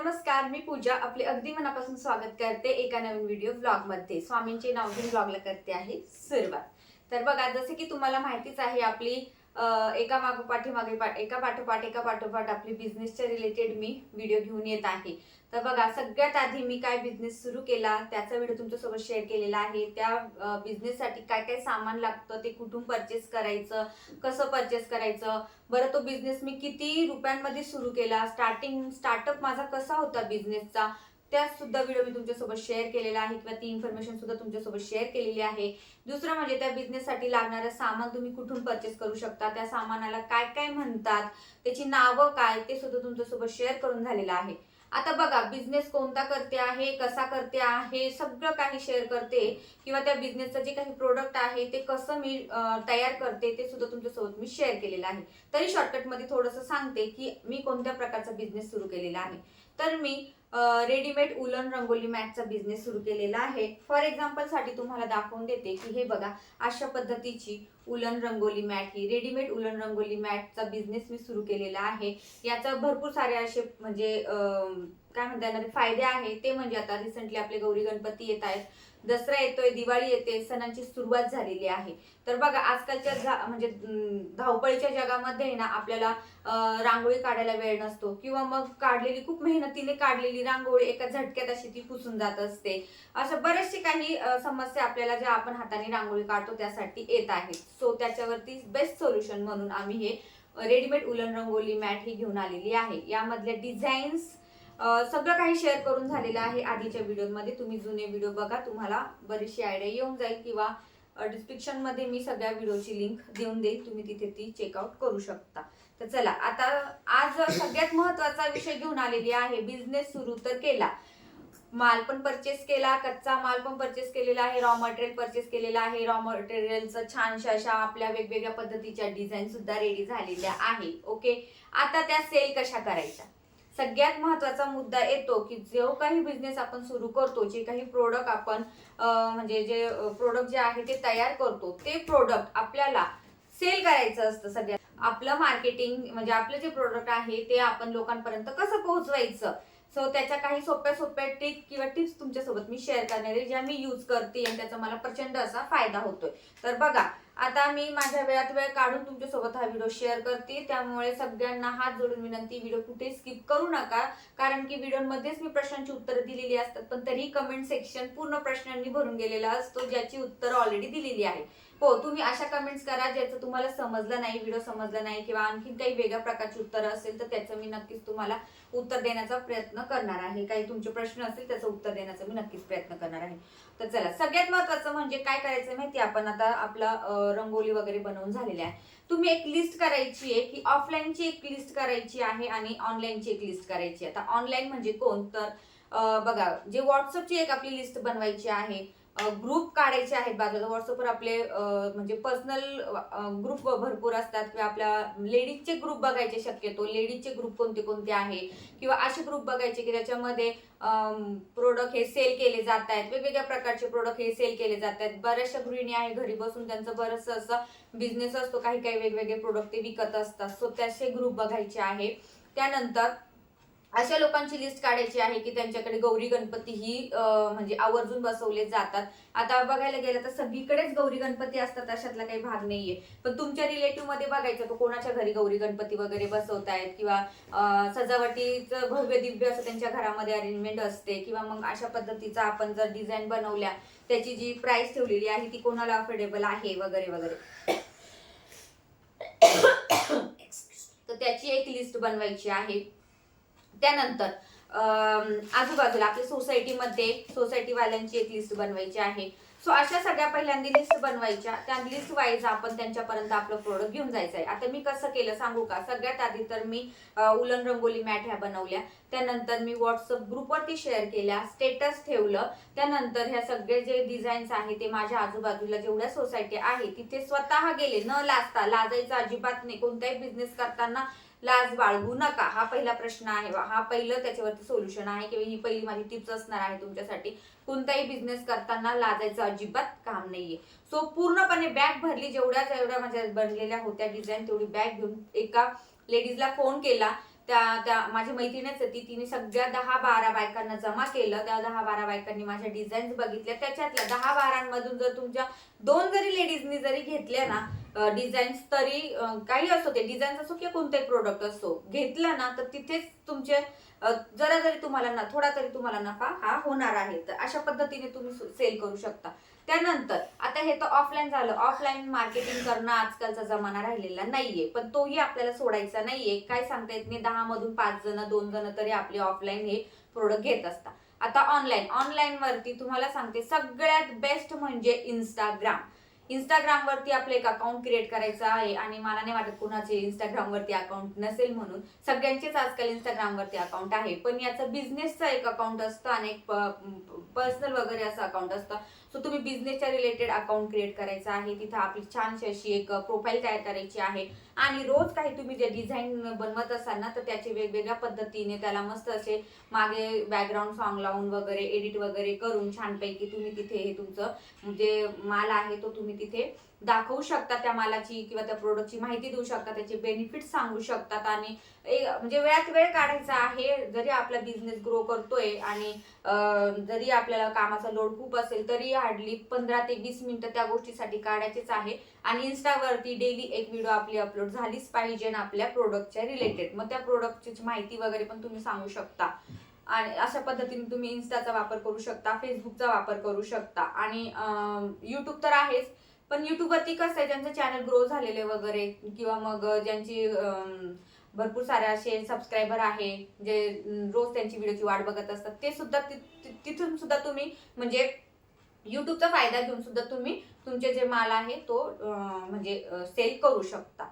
नमस्कार मी पूजा. आपले अगदी मनापासून स्वागत करते एका नवीन व्हिडिओ ब्लॉगमध्ये. स्वामींचे नाव घेऊन ब्लॉगला करते आहे सुरुवात. तर बघा जसे की तुम्हाला माहितीच आहे आपली एका मागोपाठी पा एका पाठोपाठ एका पाठोपाठ आपली बिझनेसच्या रिलेटेड मी व्हिडिओ घेऊन येत आहे. तर बघा सगळ्यात आधी मी काय बिझनेस सुरू केला त्याचा व्हिडिओ तुमच्यासोबत शेअर केलेला आहे. त्या बिझनेससाठी काय काय सामान लागतं ते कुठून परचेस करायचं कसं परचेस करायचं बरं तो बिझनेस मी किती रुपयांमध्ये सुरू केला स्टार्टिंग स्टार्टअप माझा कसा होता बिझनेसचा त्या सुद्धा व्हिडिओ मी तुमच्यासोबत शेअर केलेला आहे किंवा ती इन्फॉर्मेशन सुद्धा तुमच्यासोबत शेअर केलेली आहे. दुसरं म्हणजे त्या बिझनेससाठी लागणारं सामान तुम्ही कुठून परचेस करू शकता? त्या सामानाला काय काय म्हणतात? त्याची नावं काय? ते सुद्धा तुमच्यासोबत शेअर करून झालेलं आहे. आता बघा बिझनेस कोणता करते आहे? कसा करते आहे? सगळं काही शेअर करते. किंवा त्या बिझनेसचं जे काही प्रोडक्ट आहे ते कसं मी तयार करते ते सुद्धा तुमच्यासोबत मी शेअर केलेलं आहे. तरी शॉर्टकटमध्ये थोडंसं सांगते की मी कोणत्या प्रकारचा बिझनेस सुरू केलेला आहे. तर मी रेडीमेड उलन रंगोली मॅटचा बिझनेस सुरू केलेला आहे. फॉर एक्झाम्पलसाठी तुम्हाला दाखवून देते की हे बघा अशा पद्धतीची उलन रंगोली मॅट ही रेडीमेड उलन रंगोली मॅटचा बिझनेस मी सुरू केलेला आहे. याचा भरपूर सारे असे म्हणजे काय म्हणता येणार फायदे आहे ते म्हणजे आता रिसेंटली आपले गौरी गणपती येत आहेत. दसरा येतोय दिवाळी येते सणांची सुरुवात झालेली आहे. तर बघा आजकालच्या म्हणजे धावपळीच्या जगामध्ये आहे ना आपल्याला रांगोळी काढायला वेळ नसतो. किंवा मग काढलेली खूप मेहनतीने काढलेली रांगोळी एका झटक्यात अशी ती पुसून जात असते. अशा बरेचसे काही समस्या आपल्याला ज्या आपण हाताने रांगोळी काढतो त्यासाठी येत आहेत. सो त्याच्यावरती बेस्ट सोल्युशन म्हणून आम्ही हे रेडीमेड उलन रंगोली मॅट ही घेऊन आलेली आहे. यामधल्या डिझाईन्स सगळं काही शेअर करून झालेलं आहे आधीच्या व्हिडिओमध्ये तुम्ही जुने व्हिडिओ बघा तुम्हाला बरीचशी आयडिया येऊन जाईल किंवा डिस्क्रिप्शनमध्ये मी सगळ्या व्हिडिओची लिंक देऊन देईल. तुम्ही तिथे ती चेकआउट करू शकता. तर चला आता आज सगळ्यात महत्त्वाचा विषय घेऊन आलेली आहे. बिझनेस सुरू तर केला. माल पण परचेस केला कच्चा माल पण परचेस केलेला आहे रॉ मटेरियल परचेस केलेला आहे. रॉ मटेरियलचं छानशा अशा आपल्या वेगवेगळ्या पद्धतीच्या डिझाईन सुद्धा रेडी झालेल्या आहे. ओके आता त्या सेल कशा करायच्या? सगळ्यात महत्त्वाचा मुद्दा येतो की जो काही बिझनेस आपण सुरू करतो जे काही प्रोडक्ट आपण म्हणजे जे प्रोडक्ट जे आहे ते तयार करतो ते प्रोडक्ट आपल्याला सेल करायचं असतं सगळ्यात आपलं मार्केटिंग म्हणजे आपलं जे प्रोडक्ट आहे ते आपण लोकांपर्यंत कसं पोहोचवायचं? सो त्याच्या काही सोप्या सोप्या ट्रिक किंवा टिप्स तुमच्यासोबत मी शेअर करणार आहे ज्या मी यूज करते आणि त्याचा मला प्रचंड असा फायदा होतोय. तर बघा आता मी माझ्या वेळात वेळ काढून तुमच्यासोबत हा व्हिडिओ शेअर करते. त्यामुळे सगळ्यांना हात जोडून विनंती व्हिडिओ कुठे स्किप करू नका. कारण की व्हिडिओमध्येच मी प्रश्नांची उत्तरं दिलेली असतात पण तरी कमेंट सेक्शन पूर्ण प्रश्नांनी भरून गेलेला असतो ज्याची उत्तरं ऑलरेडी दिलेली आहे. हो तुम्ही अशा कमेंट्स करा ज्याचं तुम्हाला समजलं नाही व्हिडिओ समजला नाही किंवा आणखीन काही वेगळ्या प्रकारची उत्तरं असेल तर त्याचं मी नक्कीच तुम्हाला उत्तर देण्याचा प्रयत्न करणार आहे. काही तुमचे प्रश्न असतील त्याचं उत्तर देण्याचा मी नक्कीच प्रयत्न करणार आहे. तर चला सगळ्यात महत्वाचं म्हणजे काय करायचं माहिती आपण आता आपला रंगोली वगैरे बनवून झालेली आहे. तुम्ही एक लिस्ट करायची आहे की ऑफलाईनची एक लिस्ट करायची आहे आणि ऑनलाईनची एक लिस्ट करायची आहे. आता ऑनलाईन म्हणजे कोण? तर बघा जे व्हॉट्सअपची एक आपली लिस्ट बनवायची आहे ग्रुप काढायचे आहेत बाजूला. व्हॉट्सअपवर आपले म्हणजे पर्सनल ग्रुप भरपूर असतात. किंवा आपल्या लेडीजचे ग्रुप बघायचे शक्यतो. लेडीजचे ग्रुप कोणते कोणते आहे? किंवा असे ग्रुप बघायचे की त्याच्यामध्ये प्रोडक्ट हे सेल केले जात आहेत वेगवेगळ्या प्रकारचे प्रोडक्ट हे सेल केले जात आहेत बऱ्याचशा गृहिणी आहे घरी बसून त्यांचं बरंचसं असं बिझनेस असतो. काही काही वेगवेगळे प्रोडक्ट ते विकत असतात. सो त्याचे ग्रुप बघायचे आहे. त्यानंतर अशा लोकांची लिस्ट काढायची आहे की त्यांच्याकडे गौरी गणपती ही म्हणजे आवर्जून बसवले जातात. आता बघायला गेलं तर सगळीकडेच गौरी गणपती असतात अशातला काही भाग नाहीये. पण तुमच्या रिलेटिव्हमध्ये बघायचं तो कोणाच्या घरी गौरी गणपती वगैरे बसवतायत? किंवा सजावटीचं भव्य दिव्य असं त्यांच्या घरामध्ये अरेंजमेंट असते? किंवा मग अशा पद्धतीचा आपण जर डिझाईन बनवल्या त्याची जी प्राइस ठेवलेली आहे ती कोणाला अफोर्डेबल आहे? वगैरे वगैरे. तर त्याची एक लिस्ट बनवायची आहे. त्यानंतर आजूबाजूला आपल्या सोसायटीमध्ये सोसायटीवाल्यांची एक लिस्ट बनवायची आहे. सो अशा सगळ्या पहिल्यांदा लिस्ट बनवायच्या. त्या लिस्ट वाईज आपण त्यांच्यापर्यंत आपलं प्रोडक्ट घेऊन जायचं आहे. आता मी कसं केलं सांगू का? सगळ्यात आधी तर मी उलन रंगोली मॅट ह्या बनवल्या. त्यानंतर मी व्हॉट्सअप ग्रुपवरती शेअर केल्या. स्टेटस ठेवलं. त्यानंतर ह्या सगळे जे डिझाईन्स आहे ते माझ्या आजूबाजूला जेवढ्या सोसायटी आहे तिथे स्वतः गेले. न लाजता लाजायचं अजिबात नाही. कोणताही बिझनेस करताना लाज बाळगू नका. हा पहिला प्रश्न आहे हा पहिलं त्याच्यावरती सोल्युशन आहे किंवा ही पहिली माझी टिप्स असणार आहे तुमच्यासाठी. कोणताही बिझनेस करताना लाजायचं अजिबात काम नाहीये. सो पूर्णपणे बॅग भरली जेवढ्या जेवढ्या माझ्या बनलेल्या होत्या डिझाईन तेवढी बॅग घेऊन एका लेडीजला फोन केला. त्या त्या माझी मैत्रीणच होती तिने सगळ्या दहा बारा बायकांना जमा केलं. त्या दहा बारा बायकांनी माझ्या डिझाईन्स बघितल्या. त्याच्यातल्या दहा बारांमधून जर तुमच्या दोन जरी लेडीजनी जरी घेतल्या ना डिझाईन्स तरी काही असो ते डिझाईन्स असो किंवा कोणताही प्रोडक्ट असो घेतला ना तर तिथेच तुमचे जरा जरी तुम्हाला ना थोडा तरी तुम्हाला नफा हा होणार आहे. तर अशा पद्धतीने तुम्ही सेल करू शकता. त्यानंतर आता हे तर ऑफलाईन झालं. ऑफलाईन मार्केटिंग करणं आजकालचा जमाना राहिलेला नाहीये. पण तोही आपल्याला सोडायचा नाहीये. काय सांगता येत नाही. दहा मधून पाच जण दोन जण तरी आपले ऑफलाईन हे प्रोडक्ट घेत असतात. आता ऑनलाईन ऑनलाईन वरती तुम्हाला सांगते सगळ्यात बेस्ट म्हणजे इंस्टाग्राम इंस्टाग्राम वरती आपलं एक अकाउंट क्रिएट करायचं आहे आणि मला नाही वाटत कुणाचे इंस्टाग्राम वरती अकाउंट नसेल म्हणून. सगळ्यांचेच आजकाल इंस्टाग्राम वरती अकाउंट आहे. पण याचं बिझनेसचं एक अकाउंट असतं आणि एक पर्सनल वगैरे असं अकाउंट असतं. सो तुम्ही बिझनेसच्या रिलेटेड अकाउंट क्रिएट करायचं आहे. तिथं आपली छानशी अशी एक प्रोफाईल तयार करायची आहे. आणि रोज काही तुम्ही जे डिझाईन बनवत असाल ना तर त्याचे वेगवेगळ्या पद्धतीने त्याला मस्त असे मागे बॅकग्राऊंड सॉन्ग लावून वगैरे एडिट वगैरे करून छानपैकी तुम्ही तिथे हे तुमचं जे माल आहे तो तुम्ही तिथे दाखवू शकता त्या मालाची किंवा त्या प्रोडक्टची माहिती देऊ शकता. त्याचे बेनिफिट सांगू शकतात. आणि एक म्हणजे वेळात वेळ काढायचा आहे. जरी आपला बिझनेस ग्रो करतोय आणि जरी आपल्याला कामाचा लोड खूप असेल तरी हार्डली पंधरा ते वीस मिनिटं त्या गोष्टीसाठी काढायचेच आहे. आणि इन्स्टावरती डेली एक व्हिडिओ आपली अपलोड झालीच पाहिजे आपल्या प्रोडक्टच्या रिलेटेड मग त्या प्रोडक्टची माहिती वगैरे पण तुम्ही सांगू शकता. आणि अशा पद्धतीने तुम्ही इन्स्टाचा वापर करू शकता फेसबुकचा वापर करू शकता. आणि युट्यूब तर आहेच पण युट्यूबवरती कसं आहे ज्यांचं चॅनल ग्रो झालेले वगैरे किंवा मग ज्यांची भरपूर सारे असे सबस्क्रायबर आहे जे रोज त्यांची व्हिडिओची वाट बघत असतात ते सुद्धा तिथून सुद्धा तुम्ही म्हणजे युट्यूबचा फायदा घेऊन सुद्धा तुम्ही तुमचे जे माल आहे तो म्हणजे सेल करू शकता.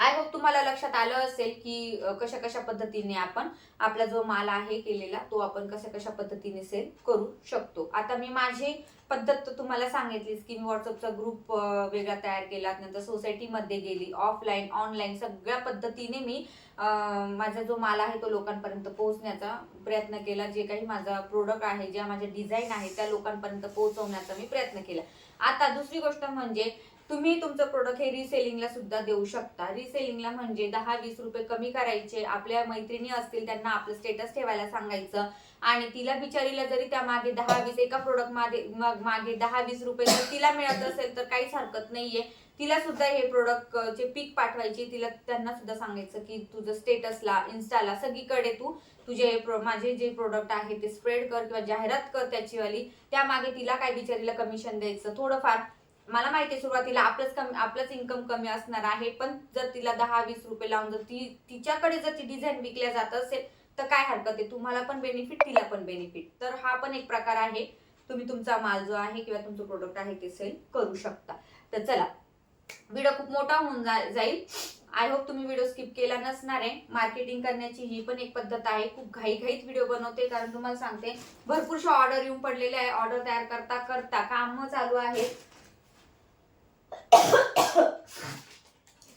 आय होप तुम्हाला लक्षात आलं असेल की कशा कशा पद्धतीने आपण आपला जो माल आहे केलेला तो आपण कशा कशा पद्धतीने सेल करू शकतो. आता मी माझी पद्धत तर तुम्हाला सांगितलीच की मी व्हॉट्सअपचा ग्रुप वेगळा तयार केला नंतर सोसायटीमध्ये गेली ऑफलाईन ऑनलाईन सगळ्या पद्धतीने मी माझा जो माल आहे तो लोकांपर्यंत पोहोचण्याचा प्रयत्न केला. जे काही माझा प्रोडक्ट आहे ज्या माझ्या डिझाईन आहे त्या लोकांपर्यंत पोहोचवण्याचा मी प्रयत्न केला. आता दुसरी गोष्ट म्हणजे तुम्ही तुमचं प्रोडक्ट हे रिसेलिंगला सुद्धा देऊ शकता. रिसेलिंगला म्हणजे दहा वीस रुपये कमी करायचे. आपल्या मैत्रिणी असतील त्यांना आपलं स्टेटस ठेवायला सांगायचं. आणि तिला बिचारीला जरी त्या मागे दहा वीस एका प्रोडक्ट मागे मागे दहा वीस रुपये जर तिला मिळत असेल तर काहीच हरकत नाहीये. तिला सुद्धा हे प्रोडक्ट चे पिक पाठवायची तिला त्यांना सुद्धा सांगायचं की तुझं स्टेटसला इन्स्टाला सगळीकडे तू तुझे माझे जे प्रोडक्ट आहे ते स्प्रेड कर किंवा जाहिरात कर त्याची वाली त्यामागे तिला काय बिचारीला कमिशन द्यायचं? थोडंफार मला माहिती आहे सुरुवातीला आपलंच कमी आपलंच इन्कम कमी असणार आहे पण जर तिला दहा वीस रुपये लावून जर ती तिच्याकडे जर ती डिझाईन विकल्या जात असेल तर काय हरकत आहे? तुम्हाला पण बेनिफिट तिला पण बेनिफिट तर हा पण एक प्रकार आहे. तुम्ही तुमचा माल जो आहे किंवा तुमचं प्रोडक्ट आहे ते सेल करू शकता. तर चला व्हिडिओ खूप मोठा होऊन जाईल. आय होप तुम्ही व्हिडिओ स्किप केला नसणार आहे. मार्केटिंग करण्याची ही पण एक पद्धत आहे. खूप घाईघाईत व्हिडिओ बनवते कारण तुम्हाला सांगते भरपूरशा ऑर्डर येऊन पडलेले आहे. ऑर्डर तयार करता करता काम चालू आहे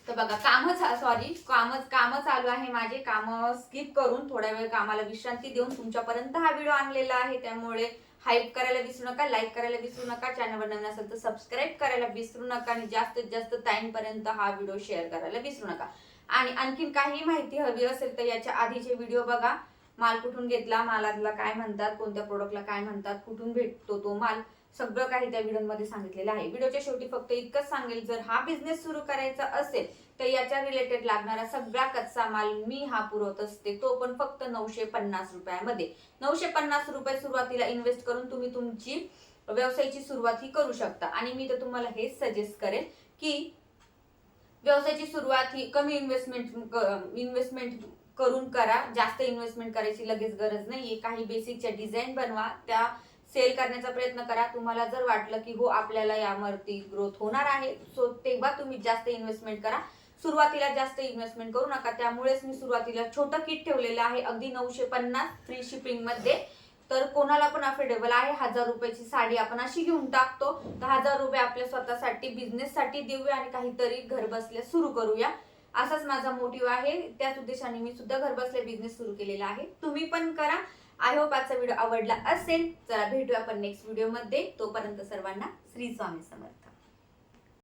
तर बघा कामच सॉरी कामच काम चालू आहे. माझे काम स्किप करून थोड्या वेळ कामाला विश्रांती देऊन तुमच्यापर्यंत हा व्हिडिओ आणलेला आहे. त्यामुळे हाईप करायला विसरू नका लाईक करायला विसरू नका. चॅनलवर नवीन असेल तर सबस्क्राईब करायला विसरू नका. आणि जास्तीत जास्त टाइम पर्यंत हा व्हिडिओ शेअर करायला विसरू नका. आणि आणखीन काही माहिती हवी असेल तर याच्या आधीचे व्हिडिओ बघा. माल कुठून घेतला मालातला काय म्हणतात कोणत्या प्रोडक्टला काय म्हणतात कुठून भेटतो तो माल. सगळं काही त्या व्हिडिओमध्ये सांगितलेलं आहे. व्हिडिओच्या शेवटी फक्त इतकंच सांगेल जर हा बिझनेस सुरू करायचा असेल तर याच्या रिलेटेड लागणारा सगळा कच्चा माल मी हा पुरवत असते. तो पण फक्त नऊशे पन्नास रुपयामध्ये. नऊशे पन्नास रुपये सुरुवातीला इन्व्हेस्ट करून तुम्ही तुमची व्यवसायाची सुरुवात ही करू शकता. आणि मी तर तुम्हाला हेच सजेस्ट करेन की व्यवसायाची सुरुवात ही कमी इन्व्हेस्टमेंट इन्व्हेस्टमेंट करून करा. जास्त इन्व्हेस्टमेंट करायची लगेच गरज नाहीये. काही बेसिकच्या डिझाईन बनवा. त्या सेल करण्याचा प्रयत्न करा. तुम्हाला जर वाटलं की हो आपल्याला यावरती ग्रोथ होणार आहे सो तेव्हा तुम्ही जास्त इन्व्हेस्टमेंट करा. सुरुवातीला जास्त इन्व्हेस्टमेंट करू नका. त्यामुळेच मी सुरुवातीला छोटं किट ठेवलेलं आहे. अगदी नऊशे पन्नास फ्री शिपिंगमध्ये. तर कोणाला पण अफोर्डेबल आहे. हजार रुपयाची साडी आपण अशी घेऊन टाकतो. तर हजार रुपये आपल्या स्वतःसाठी बिझनेससाठी देऊया आणि काहीतरी घर बसल्या सुरू करूया. असाच माझा मोटिव्ह आहे. त्याच उद्देशाने मी सुद्धा घर बसल्या बिझनेस सुरू केलेला आहे. तुम्ही पण करा. आय होप आजचा व्हिडिओ आवडला असेल. चला भेटूया आपण नेक्स्ट व्हिडिओमध्ये तोपर्यंत सर्वांना श्री स्वामी समर्थ.